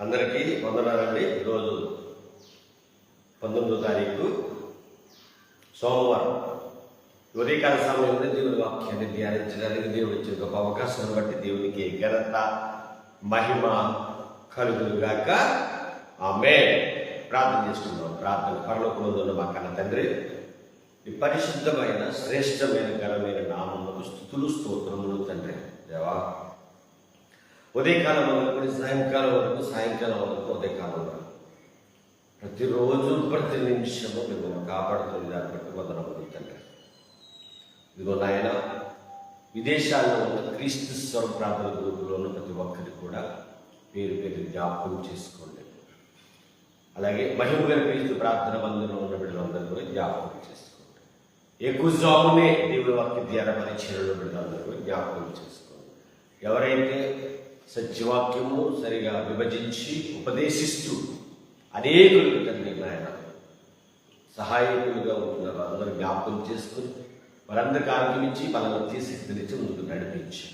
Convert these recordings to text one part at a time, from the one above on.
అందరికీ వందనాలండి. ఈరోజు పంతొమ్మిదో తారీఖు సోమవారం. ఉదయకాల సమయంలో దేవుని వాక్యాన్ని ధ్యానించడానికి దేవుడు ఇచ్చిన గొప్ప అవకాశాన్ని బట్టి దేవునికి ఘనత మహిమ కలుగులుగాక ఆమె ప్రార్థన చేస్తున్నాం ప్రార్థన పరలోకంలో ఉన్న మా కన్న తండ్రి ఈ పరిశుద్ధమైన శ్రేష్టమైన ఘనమైన నామములకు స్థుతులు స్తోత్రములు తండ్రి. దేవా ఉదయకాలం వరకు సాయంకాలం వరకు సాయంకాలం వరకు ఉదయకాలం వరకు ప్రతిరోజు ప్రతి నిమిషము మిమ్మల్ని కాపాడుతుంది దాన్ని బట్టి వందనములు తండ్రి. ఇదిగో నాయన విదేశాల్లో ఉన్న క్రీస్తు స్వర ప్రార్థన గ్రూపులో ఉన్న ప్రతి ఒక్కరికి కూడా పేరు పేరు జ్ఞాపకం చేసుకోండి. అలాగే మహిమ గారి క్రీస్తు ప్రార్థన బంధంలో ఉన్న బిడ్డలందరూ కూడా జ్ఞాపకం చేసుకోండి. ఎక్కువ జామునే దేవుడి వాక్య ధ్యాన పరిచయంలో బిడ్డలందరూ జ్ఞాపకం చేసుకోండి. ఎవరైతే సత్యవాక్యము సరిగా విభజించి ఉపదేశిస్తూ అనేకులు తండ్రి నాయన సహాయకులుగా ఉంటున్నారు అందరూ జ్ఞాపకం చేసుకుని వారందరికీ ఆరోగ్యమించి ఇచ్చి శక్తినిచ్చి తీసినిచ్చి ముందుకు నడిపించి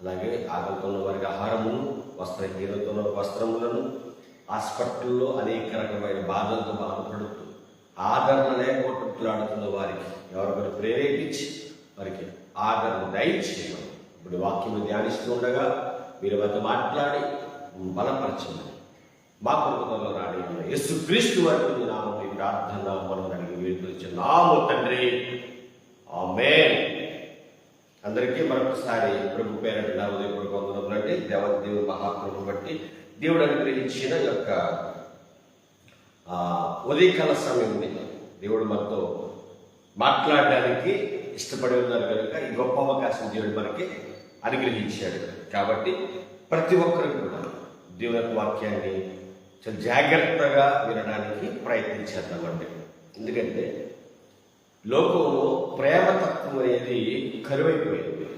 అలాగే ఆకలితో ఉన్న వారికి ఆహారమును వస్త్రహీనతో ఉన్న వస్త్రములను హాస్పిటల్లో అనేక రకమైన బాధలతో బాధపడుతూ ఆదరణ లేకపోతులాడుతున్న వారికి ఎవరొకరు ప్రేరేపించి వారికి ఆదరణ దయచేయమని. ఇప్పుడు వాక్యం ధ్యానిస్తూ ఉండగా మీరు వారితో మాట్లాడి బలపరచండి మా కొడుకులో రాడి యేసు క్రీస్తు వారికి నామం మీ ప్రార్థన మనం అడిగి వీళ్ళు నాము తండ్రి. ఆమె అందరికీ మరొకసారి ప్రభు పేరట నా ఉదయపూర్వక వందనములు అంటే దేవత దేవుడు మహాప్రభు బట్టి దేవుడు అనుగ్రహించిన యొక్క ఉదయకాల సమయం దేవుడు మనతో మాట్లాడడానికి ఇష్టపడి ఉన్నారు కనుక ఈ గొప్ప అవకాశం దేవుడు మనకి అనుగ్రహించాడు. కాబట్టి ప్రతి ఒక్కరు కూడా దేవుని వాక్యాన్ని చాలా జాగ్రత్తగా వినడానికి ప్రయత్నించేద్దామండి ఎందుకంటే లోకంలో ప్రేమతత్వం అనేది కరువైపోయింది.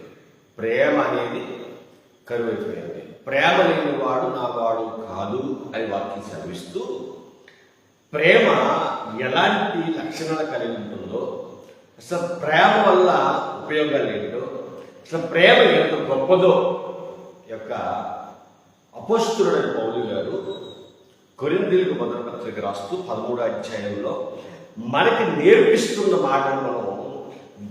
ప్రేమ అనేది కరువైపోయింది. ప్రేమ లేని వాడు నా వాడు కాదు అని వాక్యం సెలవిస్తూ ప్రేమ ఎలాంటి లక్షణాలు కలిగి ఉంటుందో అసలు ప్రేమ వల్ల ఉపయోగాలు ఏంటో అసలు ప్రేమ ఎంత గొప్పదో యొక్క అపోస్తుడైన పౌలు గారు కొరిందీలకు మొదటి పత్రిక రాస్తూ పదమూడో అధ్యాయంలో మనకి నేర్పిస్తున్న మాటను మనం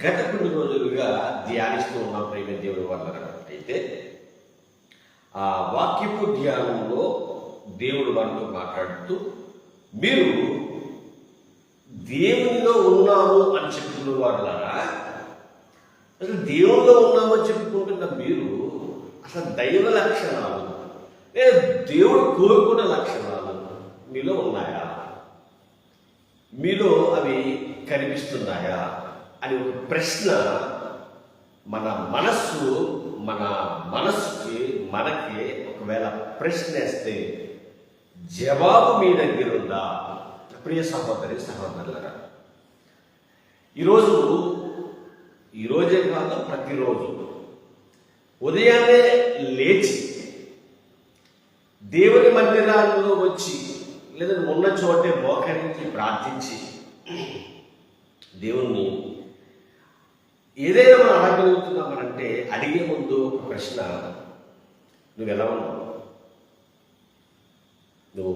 గత కొన్ని రోజులుగా ధ్యానిస్తూ ఉన్నాం ప్రేమ దేవుడి వల్ల అయితే. ఆ వాక్యపు ధ్యానంలో దేవుడు మనతో మాట్లాడుతూ మీరు దేవునిలో ఉన్నాము అని చెప్పుకున్న వాళ్ళారా అసలు దేవునిలో ఉన్నామని చెప్పుకుంటున్న మీరు అసలు దైవ లక్షణాలు? లేదా దేవుడు కోరుకున్న లక్షణాలు మీలో ఉన్నాయా? మీలో అవి కనిపిస్తున్నాయా? అని ఒక ప్రశ్న మన మనస్సు మన మనస్సుకి మనకి ఒకవేళ ప్రశ్న వేస్తే జవాబు మీ దగ్గర ఉందా ప్రియ సహోదరి సహోదరులరా ఈరోజు ఈరోజే కాదు ప్రతిరోజు. ఉదయాన్నే లేచి దేవుని మందిరాల్లో వచ్చి లేదా ఉన్న చోటే మోకరించి ప్రార్థించి దేవుణ్ణి ఏదైనా మనం అడగలుగుతున్నామనంటే అడిగే ముందు ఒక ప్రశ్న నువ్వు ఎలా ఉన్నావు? నువ్వు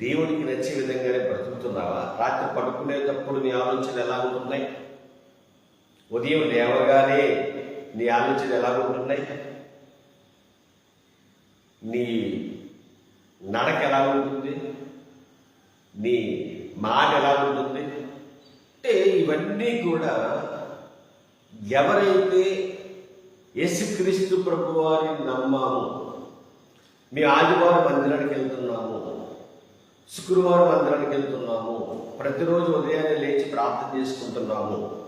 దేవునికి నచ్చే విధంగానే బ్రతుకుతున్నావా? రాత్రి పడుకునేటప్పుడు నీ ఆలోచన ఎలా ఉంటున్నాయి ఉదయం లేవగానే నీ ఆలోచన ఎలా ఉంటున్నాయి నీ నడక ఎలా ఉంటుంది నీ మాట ఎలా ఉంటుంది అంటే ఇవన్నీ కూడా ఎవరైతే యేసుక్రీస్తు ప్రభు వారిని నమ్మామో మీ ఆదివారం మందిరానికి వెళ్తున్నాము. శుక్రవారం మందిరానికి వెళ్తున్నాము. ప్రతిరోజు ఉదయాన్నే లేచి ప్రార్థన చేసుకుంటున్నాము.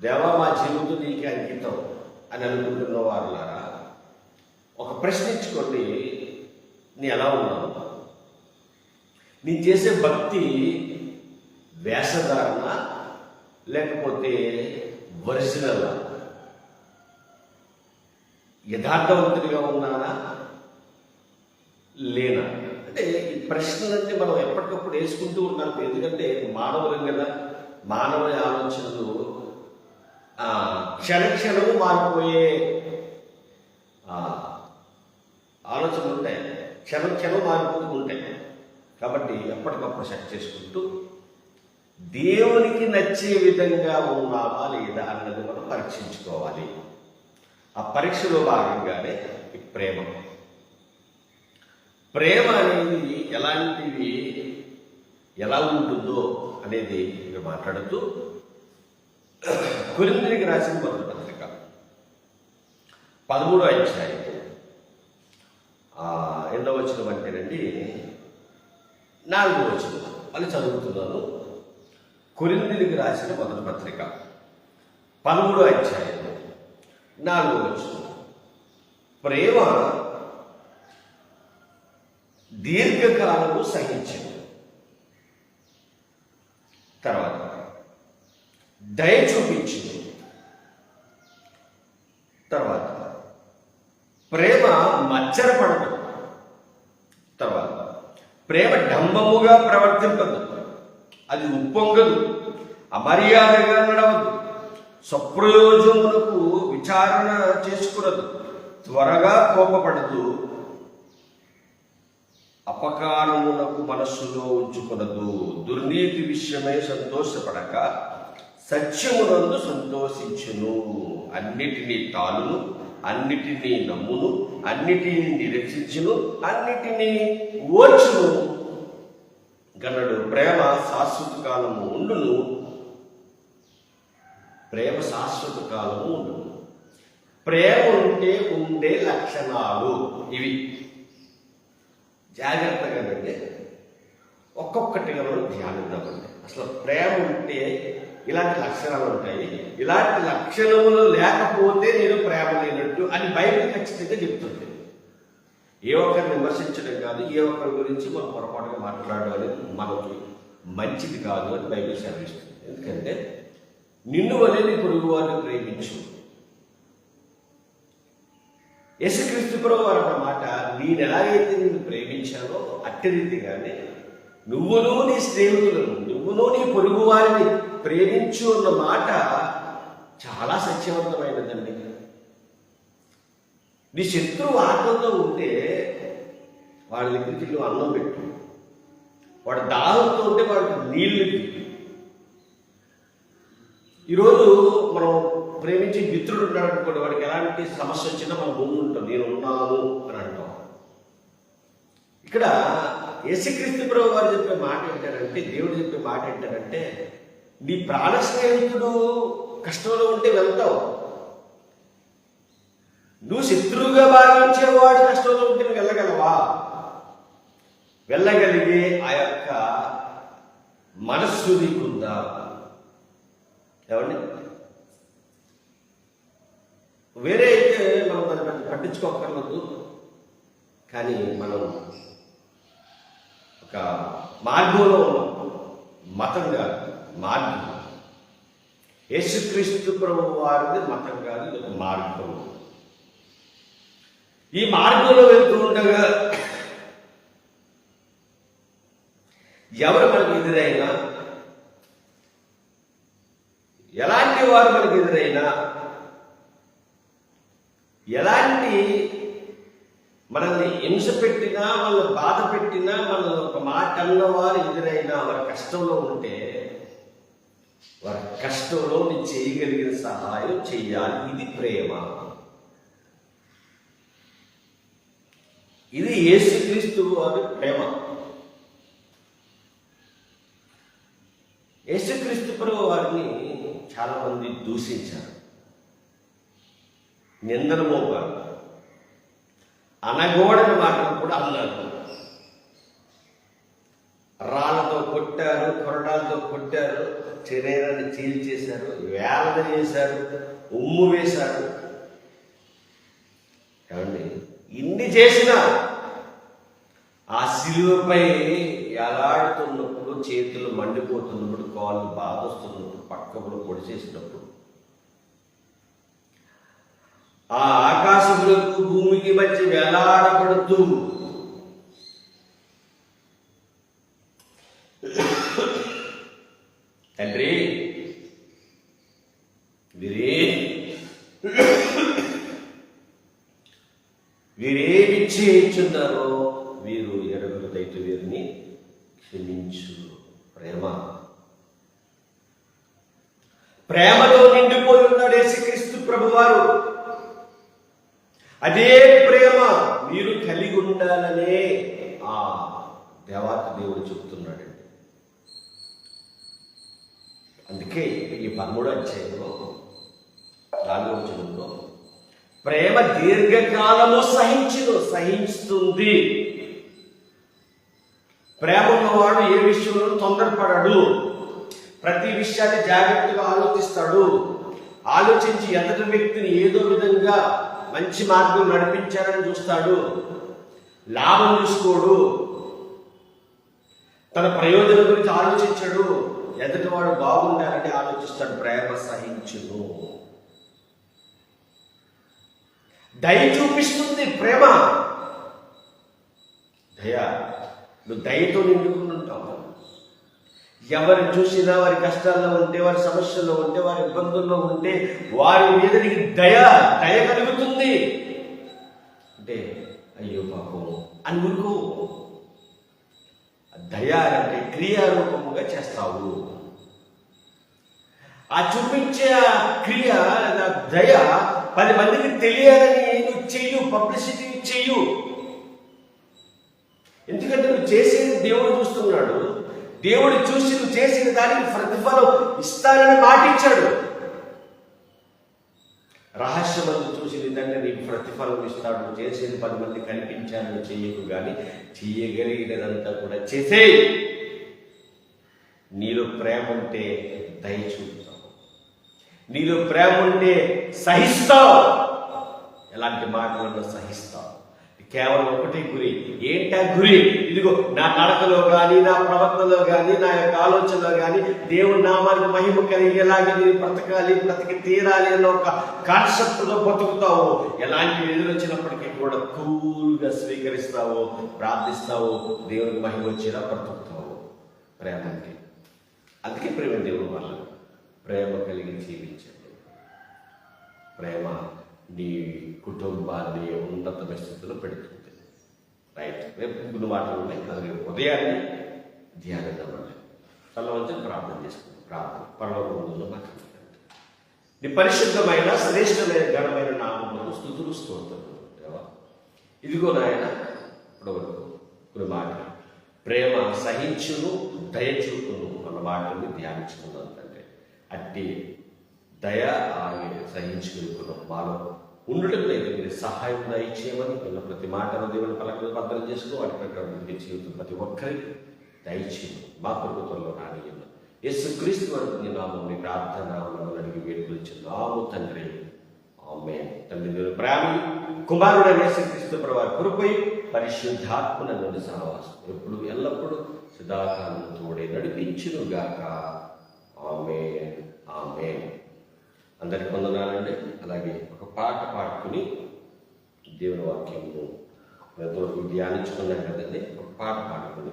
దేవా మా జీవితం నీకే అంకితం అని అనుకుంటున్న వారులారా ఒక ప్రశ్న ఇచ్చుకోండి. నీ ఎలా ఉన్నావు నీ చేసే భక్తి వేషధారణ లేకపోతే ఒరిజినల్? యథార్థవంతుడిగా ఉన్నానా? లేనా? అంటే ఈ ప్రశ్నలన్నీ మనం ఎప్పటికప్పుడు వేసుకుంటూ ఉన్నాం ఎందుకంటే మానవులం కదా. మానవ ఆలోచనలు ఆ, క్షణక్షణము మారిపోయే ఆలోచనలు ఉంటాయి క్షణం క్షణం మారిపోతూ ఉంటాయి కాబట్టి ఎప్పటికప్పుడు సెట్ చేసుకుంటూ దేవునికి నచ్చే విధంగా ఉన్నామా లేదా అన్నది మనం పరీక్షించుకోవాలి. ఆ పరీక్షలో భాగంగానే ఈ ప్రేమ. ప్రేమ అనేది ఎలాంటివి ఎలా ఉంటుందో అనేది మీరు మాట్లాడుతూ కొరిందునికి రాసిన మొదటి పత్రిక. పదమూడో అధ్యాయం. ఎన్నో వచ్చిన అంటేనండి నాలుగో వచ్చిన అని చదువుతున్నాను. కొరిందునికి రాసిన మొదటి పత్రిక. పదమూడో అధ్యాయం. నాలుగో వచ్చిన ప్రేమ దీర్ఘకాలము సహించింది. తర్వాత దయ చూపించింది. తర్వాత ప్రేమ మచ్చరపడదు. తర్వాత ప్రేమ డంబముగా ప్రవర్తింపదు. అది ఉప్పొంగదు. అమర్యాదగా నడవదు. స్వప్రయోజములకు విచారణ చేసుకునదు త్వరగా కోపపడదు. అపకారమునకు మనస్సులో ఉంచుకొనదు. దుర్నీతి విషయమై సంతోషపడక సత్యమునందు సంతోషించును. అన్నిటినీ తాలును అన్నిటినీ నమ్మును అన్నిటినీ నిరీక్షించును అన్నిటినీ ఓర్చును. గనడు ప్రేమ శాశ్వత కాలము ఉండును. ప్రేమ శాశ్వత కాలము ఉండును ప్రేమ ఉంటే ఉండే లక్షణాలు ఇవి. జాగ్రత్తగా అంటే ఒక్కొక్కటిగా మనం ధ్యానిద్దామండి. అసలు ప్రేమ ఉంటే ఇలాంటి లక్షణాలు ఉంటాయి. ఇలాంటి లక్షణములు లేకపోతే నేను ప్రేమ లేనట్టు అని బైబిల్ ఖచ్చితంగా చెప్తుంది. ఏ ఒక్కరిని విమర్శించడం కాదు ఏ ఒక్కరి గురించి మనం పొరపాటుగా మాట్లాడడం అనేది మనకి మంచిది కాదు అని బైబిల్ సెలవిస్తుంది. ఎందుకంటే నిన్ను వలె నీ పొరుగు వారిని ప్రేమించు. యేసుక్రీస్తు ప్రభు అన్న మాట నేను ఎలాగైతే నిన్ను ప్రేమించానో అట్టి రీతిగానే నువ్వును నీ స్నేహితులను నువ్వును నీ పొరుగు వారిని ప్రేమించు అన్న మాట చాలా సత్యవంతమైనదండి. నీ శత్రువు ఆత్మతో ఉంటే వాడి దగ్గరికి నువ్వు అన్నం పెట్టు. వాడు దాహంతో ఉంటే వాడికి నీళ్ళు ఈరోజు మనం ప్రేమించి మిత్రుడు ఉన్నాడు అనుకోండి వాడికి ఎలాంటి సమస్య వచ్చినా మన భూమి ఉంటాం నేను ఉన్నాను అని అంటాం. ఇక్కడ యేసుక్రీస్తు ప్రభు వారు చెప్పే మాట ఏంటారంటే దేవుడు చెప్పే మాట ఏంటారంటే నీ ప్రాణ స్నేహితుడు కష్టంలో ఉంటే వెళ్తావు. నువ్వు శత్రువుగా భావించేవాడు కష్టంలో ఉంటే నువ్వు వెళ్ళగలవా? వెళ్ళగలిగే ఆ యొక్క మనస్సు నీకుందా? ఏమండి వేరే అయితే మనం దాన్ని పట్టించుకోకర్లేదు కానీ మనం ఒక మార్గంలో ఉన్నాం. మతం కాదు మార్గం. యేసుక్రీస్తు ప్రభు వారిది మతం కాదు ఇది ఒక మార్గం. ఈ మార్గంలో వెళ్తూ ఉండగా ఎవరు మనకు ఎదురైనా ఎలాంటి వారు మనకి ఎదురైనా ఎలాంటి మనల్ని హింస పెట్టినా మనల్ని బాధ పెట్టినా మనల్ని ఒక మాట అన్నవారు ఎదురైనా వారి కష్టంలో ఉంటే వారి కష్టంలో నేను చేయగలిగిన సహాయం చెయ్యాలి ఇది ప్రేమ. ఇది యేసుక్రీస్తు వారి ప్రేమ. యేసుక్రీస్తు ప్రభు వారిని చాలా మంది దూషించారు. నిందన మోపారు. అనగోడని మాటలు కూడా అన్నారు. రాళ్ళతో కొట్టారు కొరడాలతో కొట్టారు శరీరాన్ని చీల్చేశారు వేలన చేశారు ఉమ్ము వేశారు. ఏమండి? ఇన్ని చేసినా ఆ సిలువపై ఎలాడుతున్నప్పుడు చేతులు మండిపోతున్నప్పుడు కాళ్ళు బాధొస్తున్నప్పుడు పక్కప్పుడు పొడిచేసినప్పుడు. ఆ ఆకాశములకు భూమికి మధ్య వేలాడబడుతూ తండ్రి వీరే వీరేమి చేయించున్నారో వీరు ఎరుగురు దైతు వీరిని క్షమించు ప్రేమ ప్రేమతో నిండిపోయి ఉన్నాడు యేసుక్రీస్తు ప్రభువారు. అదే ప్రేమ మీరు కలిగి ఉండాలనే ఆ దేవాత దేవుడు చెప్తున్నాడు అందుకే ఈ పదమూడో అధ్యాయంలో నాలుగో వచనంలో ప్రేమ దీర్ఘకాలము సహించదు సహించుతుంది. ప్రేమ ఉన్నవాడు ఏ విషయంలో తొందరపడడు? ప్రతి విషయాన్ని జాగ్రత్తగా ఆలోచిస్తాడు. ఆలోచించి ఎదుటి వ్యక్తిని ఏదో విధంగా మంచి మార్గం నడిపించారని చూస్తాడు. లాభం చూసుకోడు. తన ప్రయోజనం గురించి ఆలోచించడు. ఎదుటివాడు బాగుండాలని ఆలోచిస్తాడు. ప్రేమ సహించును. దయ చూపిస్తుంది ప్రేమ. దయ. నువ్వు దయతో నిండుకుని ఉంటావు? ఎవరిని చూసినా వారి కష్టాల్లో ఉంటే వారి సమస్యల్లో ఉంటే వారి ఇబ్బందుల్లో ఉంటే వారి మీద నీకు దయ దయ కలుగుతుంది. అంటే అయ్యో పాపం అని ఊరుకో. దయ అంటే క్రియారూపముగా చేస్తావు. ఆ చూపించే ఆ క్రియ లేదా దయ పది మందికి తెలియాలని నువ్వు చెయ్యు పబ్లిసిటీ చెయ్యు. ఎందుకంటే నువ్వు చేసేది దేవుడు చూస్తున్నాడు. దేవుడు చూసి నువ్వు చేసిన దానికి ప్రతిఫలం ఇస్తానని మాట ఇచ్చాడు రహస్యమందు చూసి నీ తండ్రి నీకు ప్రతిఫలం ఇస్తాడు. నువ్వు చేసేది పది మంది కనిపించాలని చెయ్యకు కానీ చెయ్యగలిగినదంతా కూడా చేసే. నీలో ప్రేమ ఉంటే దయ చూపుతావు. నీలో ప్రేమ ఉంటే సహిస్తావు. ఎలాంటి మాటలను సహిస్తావు. కేవలం ఒకటి గురి. ఏంటా గురి? ఇదిగో నా నడకలో కానీ నా ప్రవర్తనలో కానీ నా యొక్క ఆలోచనలో కానీ దేవుని నామానికి మహిమ కలిగేలాగే నేను బ్రతకాలి బ్రతికి తీరాలి అన్న ఒక కాన్సెప్ట్తో బ్రతుకుతావు ఎలాంటి ఎదురొచ్చినప్పటికీ కూడా కూల్గా స్వీకరిస్తావు ప్రార్థిస్తావు దేవునికి మహిమ వచ్చేలా బ్రతుకుతావు. ప్రేమకి అందుకే ప్రేమ దేవుడు వల్ల ప్రేమ కలిగి జీవించండి. ప్రేమ నీ కుటుంబాన్ని ఉన్నత స్థితిలో పెడుతుంది. రైట్. రేపు ఇంకొన్ని మాటలు ఉన్నాయి. రేపు ఉదయాన్నే ధ్యానం అవ్వండి తల వచ్చి ప్రార్థన చేసుకుంది. ప్రార్థన. పర్వతంలో మాట్లాడుతుంది నీ పరిశుద్ధమైన శ్రేష్టమైన ఘనమైన నామములకు స్థుతులు స్తోత్రములు దేవా ఇదిగో నాయన ఇప్పటివరకు కొన్ని మాటలు ప్రేమ సహించును దయచూపును అన్న మాటల్ని ధ్యానించుకున్నాను అంటే అట్టి దయ ఆమె సహించుకున్నాం మాలో ఉండటం లేదు మీరు సహాయం దయచేయమని వీళ్ళ ప్రతి మాటను దేవుని పలకలు భద్రం చేసుకో. వాటి ప్రకారం మీ జీవితం ప్రతి ఒక్కరికి దయచేయము మా ప్రభుత్వంలో రానియము యేసు క్రీస్తు వరకు నామం మీ ప్రార్థన అడిగి అడిగి నాము తండ్రి. ఆమె తండ్రి ప్రేమ కుమారుడైన యేసుక్రీస్తు ప్రభు కృపై పరిశుద్ధాత్మన నుండి సహవాసం. ఎప్పుడు ఎల్లప్పుడూ సదాకాలం తోడే నడిపించును గాక ఆమె ఆమె అందరికి వందనాలండి. అలాగే ఒక పాట పాడుకుని దేవుని వాక్యము ఎంతవరకు ధ్యానించుకున్నాం కదండి. ఒక పాట పాడుకుని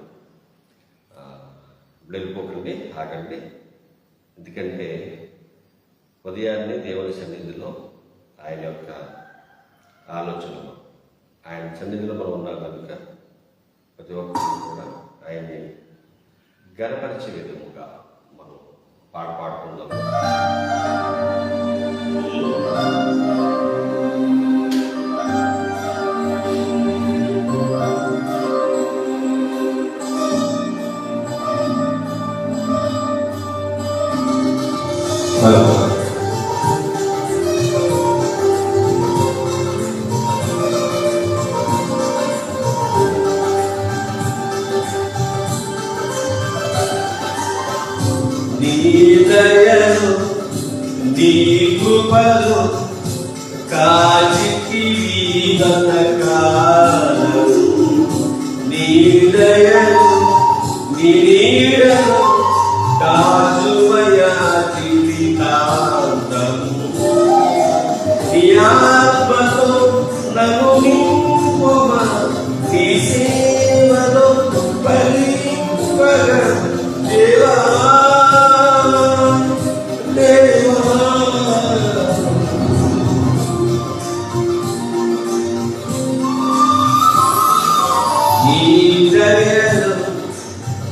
వెళ్ళిపోకండి ఆగండి. ఎందుకంటే ఉదయాన్నే దేవుని సన్నిధిలో ఆయన యొక్క ఆలోచనలు ఆయన సన్నిధిలో మనం ఉన్నాం కనుక ప్రతి ఒక్కరు కూడా ఆయన్ని గనపరిచే విధముగా మనం పాట పాడుకుందాం నీ దయను నీ కృపను కాచికి కాలం నీ దయను ఆత్మతో నన్ను నింపుమా నీ సేవలో ఫలింపగా దేవా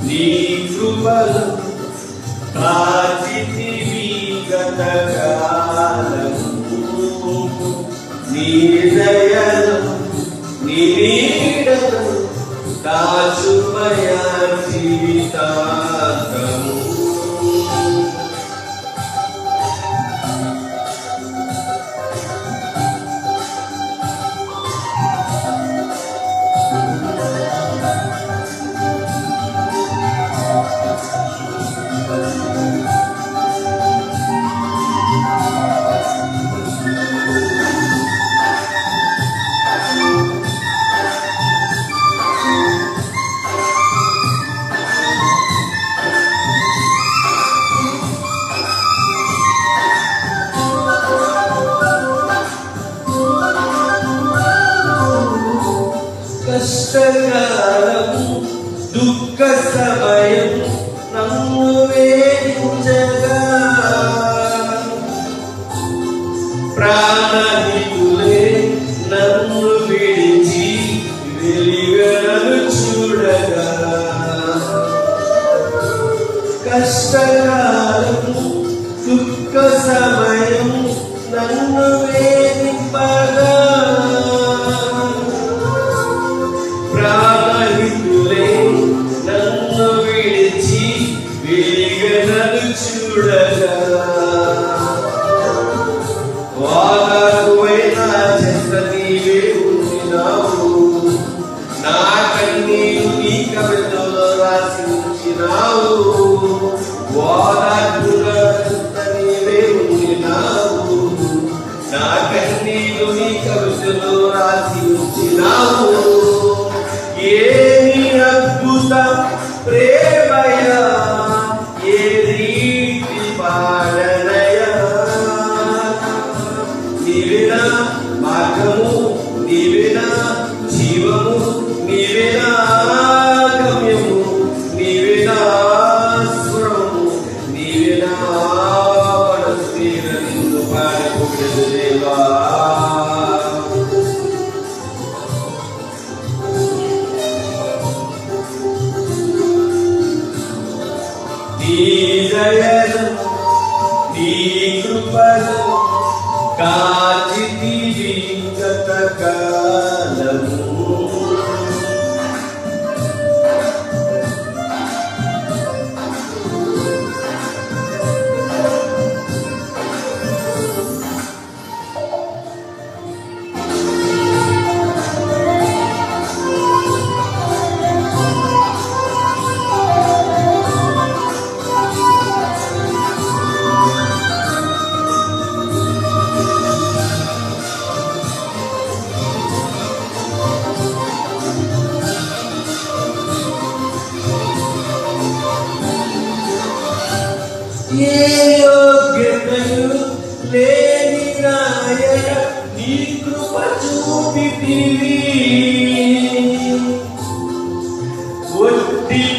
నీ కృపలు గతగా Nibida, Kachupaya, Sivita.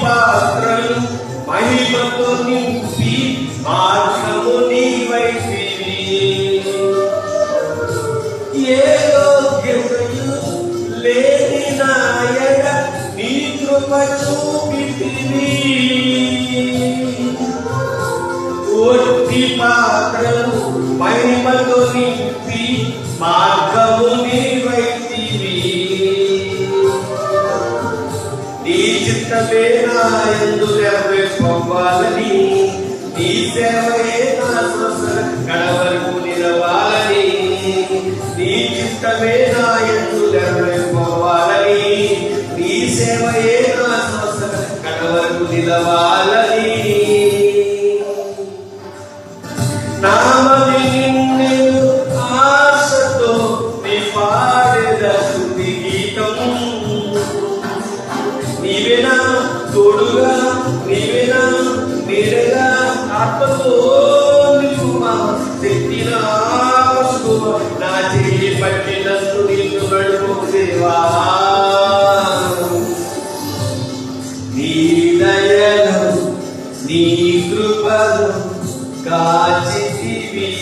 పాత్రలు మహిమతో నింపి మార్గము నింపి ఇష్టమే నా ఎందు నెరవేర్పాలని నీ సేవయే నా స్వసన కడవరకు నిలవాలని. నీ చిత్తమే నా ఎందు నెరవేర్పాలని నీ సేవయే నా స్వసన కడవరకు నిలవాలని.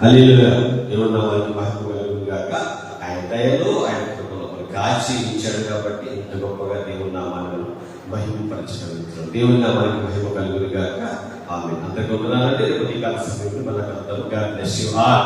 హల్లెలూయా. దేవుని వారికి మహిమ కలుగును గాక ఆయన దయలో ఆయన కృపలో. మనకు కాచి ఇచ్చాడు కాబట్టి ఇంత గొప్పగా దేవుని నామాన్ని మనం మహిమపరచగలుగుతున్నాం దేవుని నామానికి మహిమ కలుగును గాక ఆమె అంత గొప్పదానంటే రేపు కాల సమయంలో మనకు అందరూ గాడ్ బ్లెస్ యు ఆర్